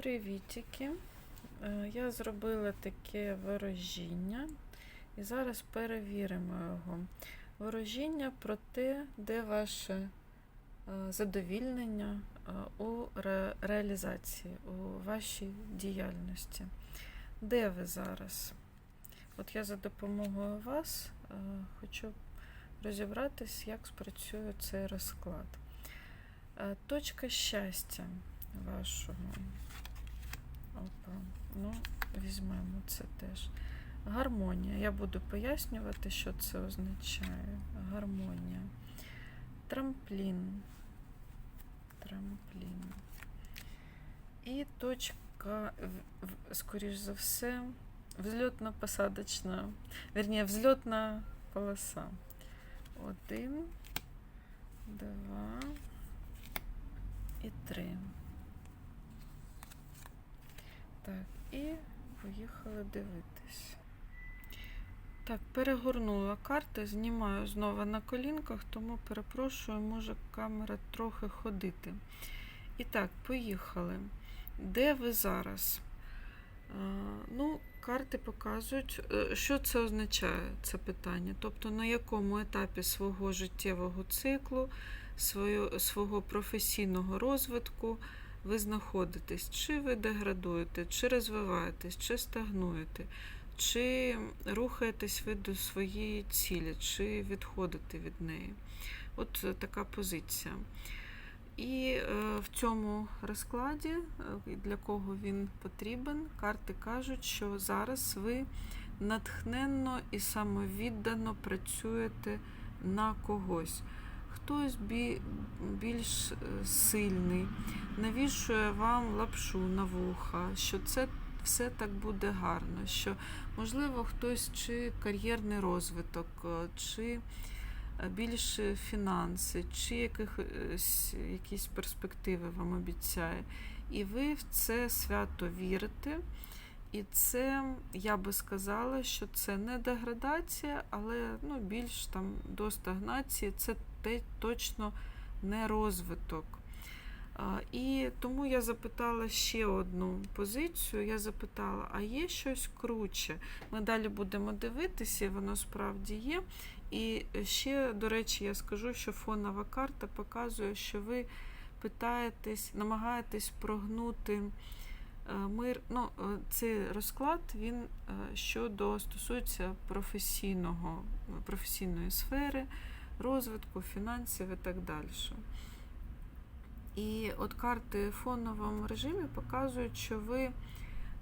Привітики. Е, Я зробила таке ворожіння і зараз перевіримо його. Ворожіння про те, де ваше е, задовільнення е, у реалізації, у вашій діяльності. Де ви зараз? От я за допомогою вас хочу розібратись, як спрацює цей розклад. Точка щастя вашого. Опа. Ну, візьмемо це теж. Гармонія. Я буду пояснювати, що це означає. Гармонія. Трамплін. Трамплін. І точка, скоріш за все, взльотно-посадочна, верні, взльотна полоса. Один, два і три. Так, і поїхали дивитись. Так, перегорнула карти, знімаю знову на колінках, тому перепрошую, може камера трохи ходити. І так, поїхали. Де ви зараз? Ну, карти показують, е, що це означає, це питання. Тобто, на якому етапі свого життєвого циклу, свого професійного розвитку ви знаходитесь, чи ви деградуєте, чи розвиваєтесь, чи стагнуєте, чи рухаєтесь ви до своєї цілі, чи відходите від неї. От е, така позиція. І е, в цьому розкладі, е, для кого він потрібен, карти кажуть, що зараз ви натхненно і самовіддано працюєте на когось. Хтось бі- більш е, сильний, навішує вам лапшу на вуха, що це все так буде гарно, що, можливо, хтось чи кар'єрний розвиток, е, чи е, більше фінанси, чи якихось, якісь перспективи вам обіцяє. І ви в це свято вірите. І це, я би сказала, що це не деградація, але ну, більш там до стагнації це те, точно не розвиток. І тому я запитала ще одну позицію. Я запитала, а є щось круче? Ми далі будемо дивитися, воно справді є. І ще, до речі, я скажу, що фонова карта показує, що ви питаєтесь, намагаєтесь прогнути е, мир. Ну, е, цей розклад він е, щодо стосується професійного, професійної сфери, розвитку, фінансів і так далі. І от карти в фоновому режимі показують, що ви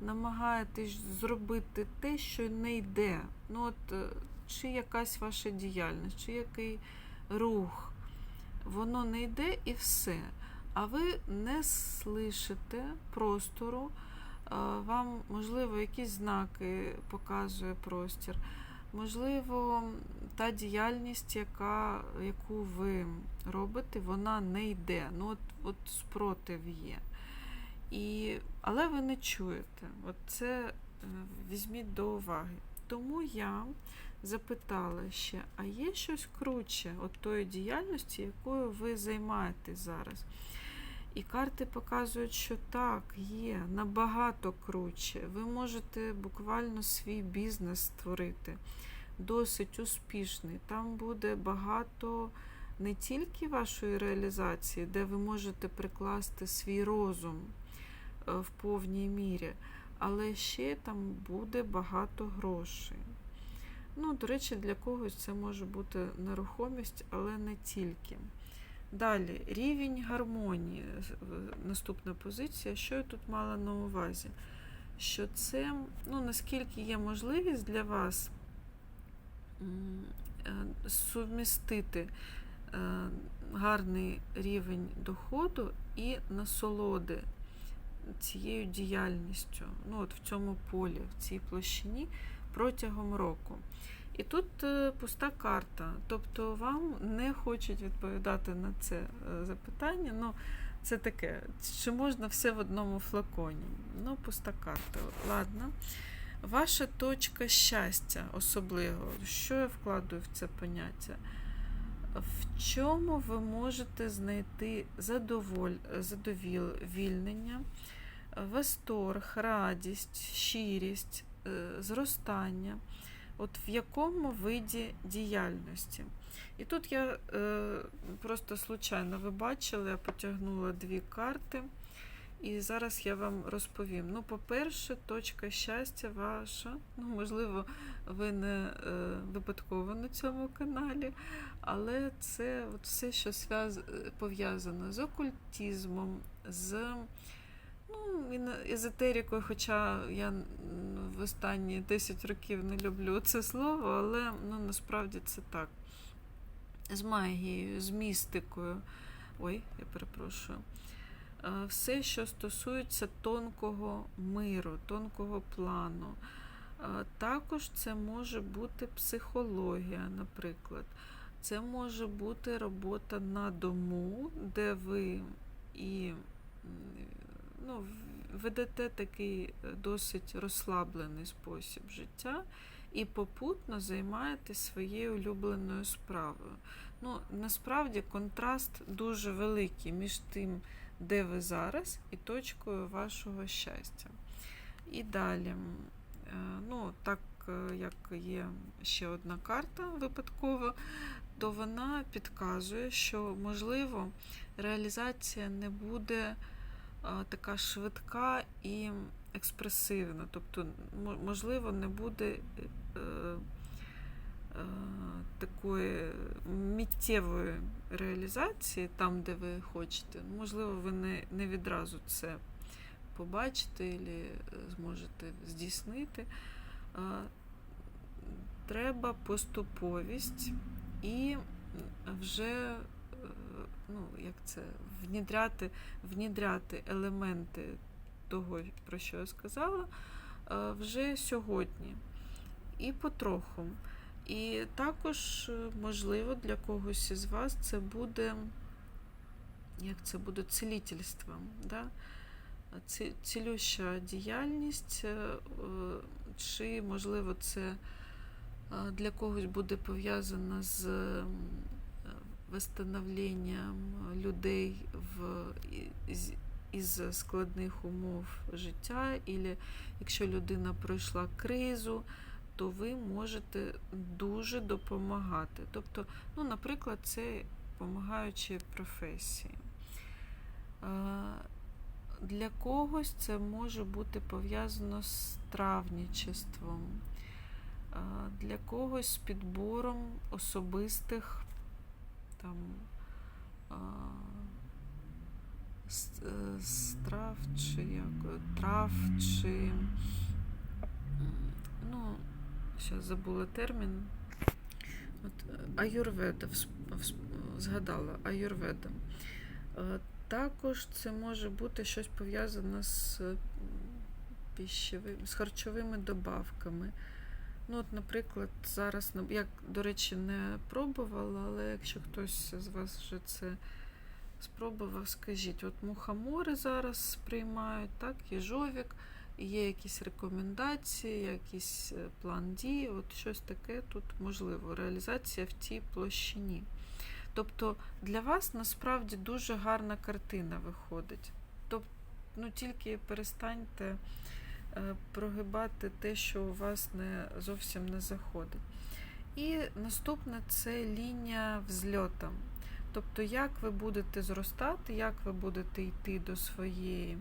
намагаєтесь зробити те, що не йде. Ну, от, е, чи якась ваша діяльність, чи який рух, воно не йде і все. А ви не слышите простору, е, вам, можливо, якісь знаки показує простір. Можливо, та діяльність, яка, яку ви робите, вона не йде. Ну, от, от спротив є. І, але ви не чуєте. От це е, візьміть до уваги. Тому я запитала ще, а є щось круче от тої діяльності, якою ви займаєтесь зараз? І карти показують, що так, є набагато круче. Ви можете буквально свій бізнес створити, досить успішний. Там буде багато не тільки вашої реалізації, де ви можете прикласти свій розум е, в повній мірі, але ще там буде багато грошей. Ну, до речі, для когось це може бути нерухомість, але не тільки. Далі, рівень гармонії. Наступна позиція. Що я тут мала на увазі? Що це, ну, наскільки є можливість для вас е, сумістити е, гарний рівень доходу і насолоди цією діяльністю, ну, от в цьому полі, в цій площині протягом року. І тут е, пуста карта, тобто вам не хочуть відповідати на це е, запитання. Ну, це таке, чи можна все в одному флаконі? Ну, пуста карта. Ладно. Ваша точка щастя особливо. Що я вкладую в це поняття? В чому ви можете знайти задоволь, задовільнення, восторг, радість, щирість, е, зростання. От в якому виді діяльності. І тут я е, просто случайно ви бачили, я потягнула дві карти. І зараз я вам розповім. Ну, по-перше, точка щастя ваша. Ну, можливо, ви не е, випадково на цьому каналі, але це от все, що пов'язано з окультизмом, з ну, і- езотерикою, хоча я в останні 10 років не люблю це слово, але ну, насправді це так. З магією, з містикою. Ой, я перепрошую. Все, що стосується тонкого миру, тонкого плану. Також це може бути психологія, наприклад. Це може бути робота на дому, де ви і ну, ведете такий е, досить розслаблений спосіб життя і попутно займаєтесь своєю улюбленою справою. Ну, насправді контраст дуже великий між тим, де ви зараз, і точкою вашого щастя. І далі, е, ну, так е, як є ще одна карта випадково, то вона підказує, що можливо реалізація не буде така швидка і експресивна. Тобто, можливо, не буде е, е, такої миттєвої реалізації там, де ви хочете. Можливо, ви не, не відразу це побачите або зможете здійснити. Треба поступовість і вже е, ну, як це, внідряти, внідряти елементи того, про що я сказала, е, вже сьогодні. І потроху. І також, е, можливо, для когось із вас це буде, як це буде, цілительством. Да? Цілюща діяльність, е, чи, можливо, це для когось буде пов'язано з м, е, людей в, із, із складних умов життя, або якщо людина пройшла кризу, то ви можете дуже допомагати. Тобто, ну, наприклад, це допомагаючі професії. Для когось це може бути пов'язано з травнічеством, для когось з підбором особистих там, е, е, страв чи як, трав, чи ну, зараз забула термін. От, е, аюрведа, згадала аюрведа. Е, Також це може бути щось пов'язане з з харчовими добавками. Ну, от, наприклад, зараз, ну, я, до речі, не пробувала, але якщо хтось з вас вже це спробував, скажіть, от мухомори зараз приймають, так, їжовік, є якісь рекомендації, якийсь е, план дій, от щось таке тут можливо, реалізація в тій площині. Тобто для вас насправді дуже гарна картина виходить. Тобто, ну тільки перестаньте прогибати те, що у вас не зовсім не заходить. І наступне це лінія взльота. Тобто, як ви будете зростати, як ви будете йти до своєї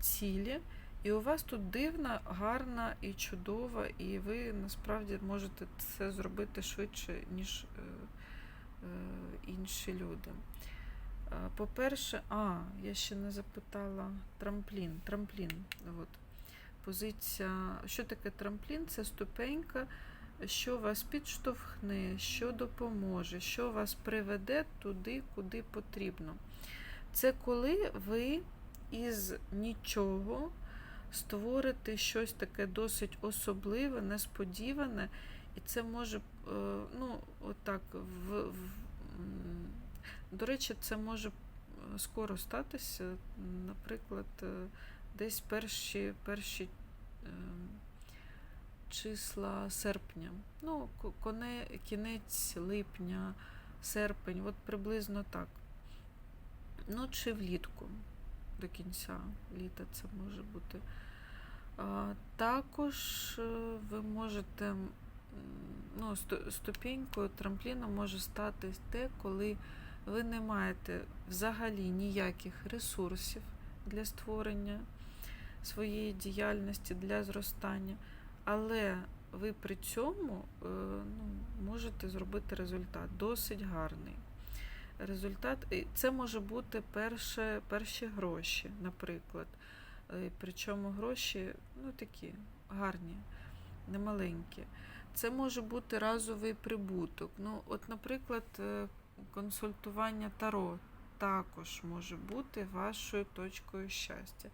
цілі. І у вас тут дивна, гарна і чудова, і ви насправді можете це зробити швидше, ніж е, е, інші люди. Е, По-перше, а, я ще не запитала трамплін. Трамплін. От. Позиція. Що таке трамплін? Це ступенька, що вас підштовхне, що допоможе, що вас приведе туди, куди потрібно. Це коли ви із нічого створите щось таке досить особливе, несподіване, і це може, е, ну, отак, в, в, до речі, це може е, скоро статися, наприклад, е, десь перші, перші е, числа серпня. Ну, коне, кінець липня, серпень, от приблизно так. Ну, чи влітку. до кінця літа це може бути. А, Також е, ви можете, ну, ступінькою трампліном може стати те, коли ви не маєте взагалі ніяких ресурсів для створення своєї діяльності, для зростання, але ви при цьому е, ну, можете зробити результат досить гарний. Результат, це може бути перше, перші гроші, наприклад. Е, Причому гроші ну, такі гарні, немаленькі. Це може бути разовий прибуток. Ну, от, наприклад, е, консультування Таро також може бути вашою точкою щастя.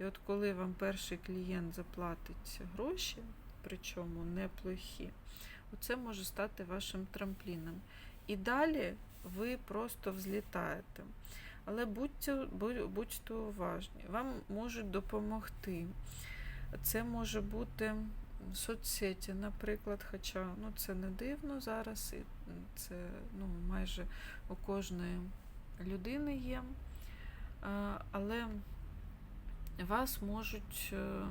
І от коли вам перший клієнт заплатить гроші, причому неплохі, оце може стати вашим трампліном. І далі ви просто взлітаєте. Але будьте, будь- будьте уважні, вам можуть допомогти. Це може бути соцсеті, наприклад, хоча ну, це не дивно зараз, і це ну, майже у кожної людини є. Але вас можуть е,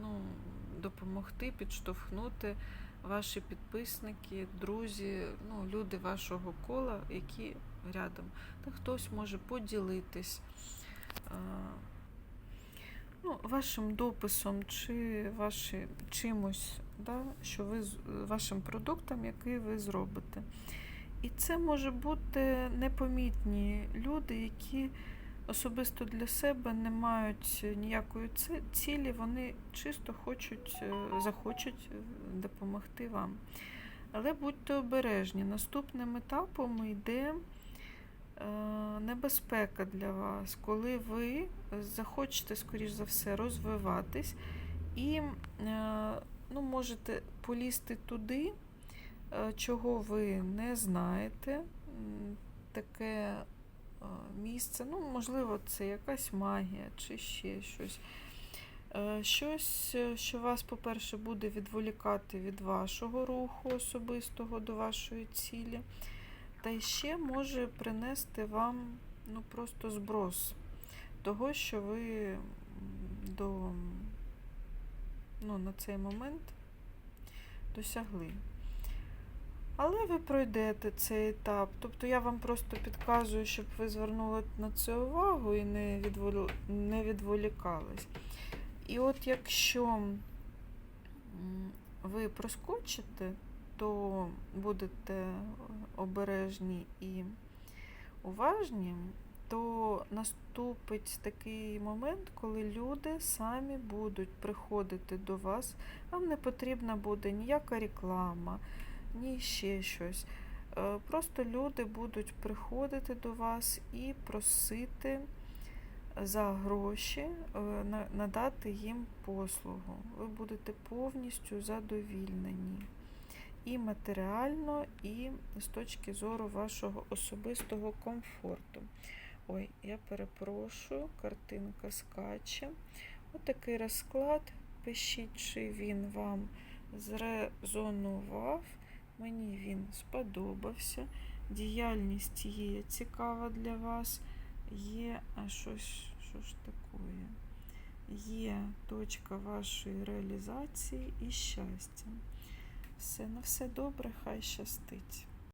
ну, допомогти, підштовхнути ваші підписники, друзі, ну, люди вашого кола, які рядом. Та хтось може поділитись ну, вашим дописом чи ваші, чимось, да, що ви вашим продуктом, який ви зробите. І це може бути непомітні люди, які особисто для себе не мають ніякої цілі, вони чисто хочуть, е, захочуть е, допомогти вам. Але будьте обережні. Наступним етапом йде е, небезпека для вас, коли ви захочете, скоріш за все, розвиватись і ну, можете полізти туди, чого ви не знаєте. Таке е, місце, ну, можливо, це якась магія чи ще щось. Е, Щось, е, що вас, по-перше, буде відволікати від вашого руху особистого до вашої цілі, та ще може принести вам ну, просто зброс того, що ви до, ну, на цей момент досягли. Але ви пройдете цей етап. Тобто я вам просто підказую, щоб ви звернули на це увагу і не, відволі... не відволікались. І от якщо ви проскочите, то будете обережні і уважні, то наступить такий момент, коли люди самі будуть приходити до вас. Вам не потрібна буде ніяка реклама, ні ще щось. Е, Просто люди будуть приходити до вас і просити за гроші е, надати їм послугу. Ви будете повністю задовільнені і матеріально, і з точки зору вашого особистого комфорту. Ой, я перепрошую, картинка скаче. Отакий розклад. Пишіть, чи він вам зрезонував. Мені він сподобався. Діяльність є цікава для вас. Є, а щось, що ж таке? Є точка вашої реалізації і щастя. Все, на все добре, хай щастить.